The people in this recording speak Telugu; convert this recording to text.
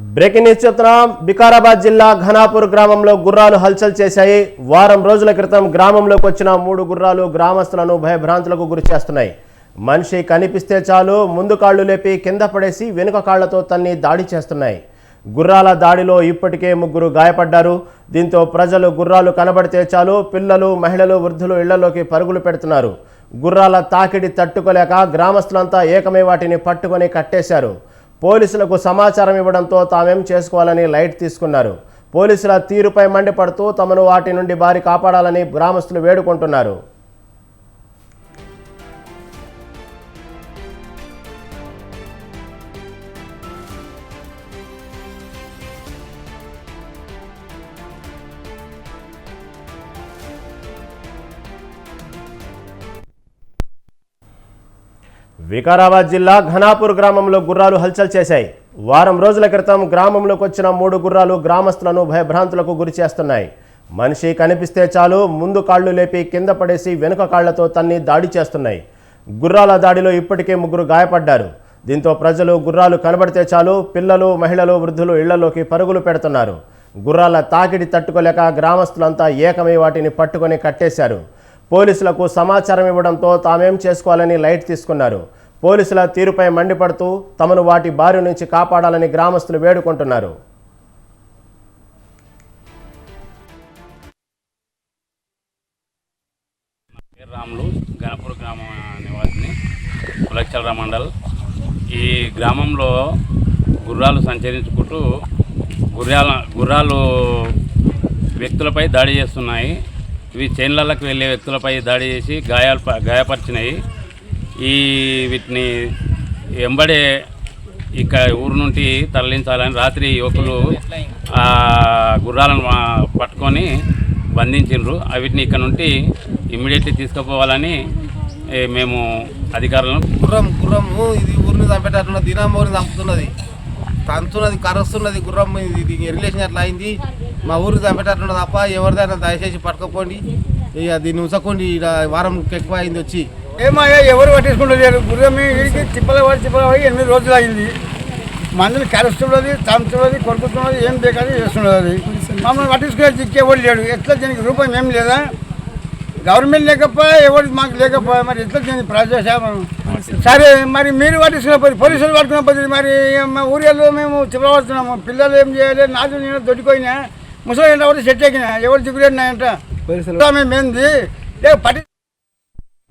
బ్రేకింగ్ న్యూస్ చెప్తున్నాం. వికారాబాద్ జిల్లా ఘనాపూర్ గ్రామంలో గుర్రాలు హల్చల్ చేశాయి. వారం రోజుల క్రితం గ్రామంలోకి వచ్చిన మూడు గుర్రాలు గ్రామస్తులను భయభ్రాంతులకు గురి చేస్తున్నాయి. మనిషి కనిపిస్తే చాలు ముందు కాళ్ళు లేపి కింద పడేసి వెనుక కాళ్ళతో తన్ని దాడి చేస్తున్నాయి. గుర్రాల దాడిలో ఇప్పటికే ముగ్గురు గాయపడ్డారు. దీంతో ప్రజలు గుర్రాలు కనబడితే చాలు పిల్లలు మహిళలు వృద్ధులు ఇళ్ళలోకి పరుగులు పెడుతున్నారు. గుర్రాల తాకిడి తట్టుకోలేక గ్రామస్తులంతా ఏకమై వాటిని పట్టుకొని కట్టేశారు. పోలీసులకు సమాచారం ఇవ్వడంతో తామేం చేసుకోవాలని లైట్ తీసుకున్నారు. పోలీసుల తీరుపై మండిపడుతూ తమను వాటి నుండి బారి కాపాడాలని గ్రామస్తులు వేడుకుంటున్నారు. వికారాబాద్ జిల్లా ఘనాపూర్ గ్రామంలో గుర్రాలు హల్చల్ చేశాయి. వారం రోజుల క్రితం గ్రామంలోకి వచ్చిన మూడు గుర్రాలు గ్రామస్తులను భయభ్రాంతులకు గురి చేస్తున్నాయి. మనిషి కనిపిస్తే చాలు ముందు కాళ్ళు లేపి కింద పడేసి వెనుక కాళ్ళతో తన్ని దాడి చేస్తున్నాయి. గుర్రాల దాడిలో ఇప్పటికే ముగ్గురు గాయపడ్డారు. దీంతో ప్రజలు గుర్రాలు కనబడితే చాలు పిల్లలు మహిళలు వృద్ధులు ఇళ్ళలోకి పరుగులు పెడుతున్నారు. గుర్రాల తాకిడి తట్టుకోలేక గ్రామస్తులంతా ఏకమై వాటిని పట్టుకొని కట్టేశారు. పోలీసులకు సమాచారం ఇవ్వడంతో తామేం చేసుకోవాలని లైట్ తీసుకున్నారు. పోలీసుల తీరుపై మండిపడుతూ తమను వాటి బారి నుంచి కాపాడాలని గ్రామస్తులు వేడుకుంటున్నారు. రాములు గణపూర్ నివాసిని మండల్. ఈ గ్రామంలో గుర్రాలు సంచరించుకుంటూ గుర్రాల గుర్రాలు వ్యక్తులపై దాడి చేస్తున్నాయి. ఇవి చైన్లలకు వెళ్ళే వ్యక్తులపై దాడి చేసి గాయాలు గాయపరిచినాయి ఈ వీటిని ఎంబడే ఇక ఊరు నుండి తరలించాలని రాత్రి యువకులు గుర్రాలను పట్టుకొని బంధించిండ్రు. ఆ వీటిని ఇక్కడ నుండి ఇమ్మీడియట్లీ తీసుకుపోవాలని మేము అధికారులను గుర్రం గుర్రము ఇది ఊరిని చంపేటట్టున్నది దినం ఊరిని చంపుతున్నది. తంతున్నది కరుస్తున్నది గుర్రం ఇది దీని రిలేషన్ ఎట్లా అయింది. మా ఊరికి చంపేటట్లున్నది తప్ప ఎవరిదైనా దయచేసి పట్టుకోండి ఇక దీన్ని ఉంచకండి. ఇక వారం ఎక్కువ అయింది వచ్చి ఏమయ్యా ఎవరు పట్టించుకుంటలేరు గుర్రం వీడికి తిప్పల పడి తిప్పల ఎనిమిది రోజులు అయింది. మందులు కరుస్తున్నది తంతున్నది కొడుకుతున్నది ఏం బేకాదు చేస్తున్నది మమ్మల్ని పట్టించుకునే దిక్కేవాడు లేడు. ఎట్లా దీనికి రూపం ఏం లేదా? గవర్నమెంట్ లేకపోయా ఎవరు మాకు లేకపోయా? మరి ఎట్లా దీనికి ప్రజాసేవం సరే మరి మీరు పట్టించుకున్న పోయి పోలీసులు పట్టుకున్న పోయి మరి ఊరిలో మేము చిప్పబడుతున్నాము పిల్లలు ఏం చేయాలి? నాదు నేను దొడ్డిపోయినా ముసలి ఎవరు సెట్ ఎక్కినా ఎవరు దిగులేనాయంట మేము ఏంది? పట్టి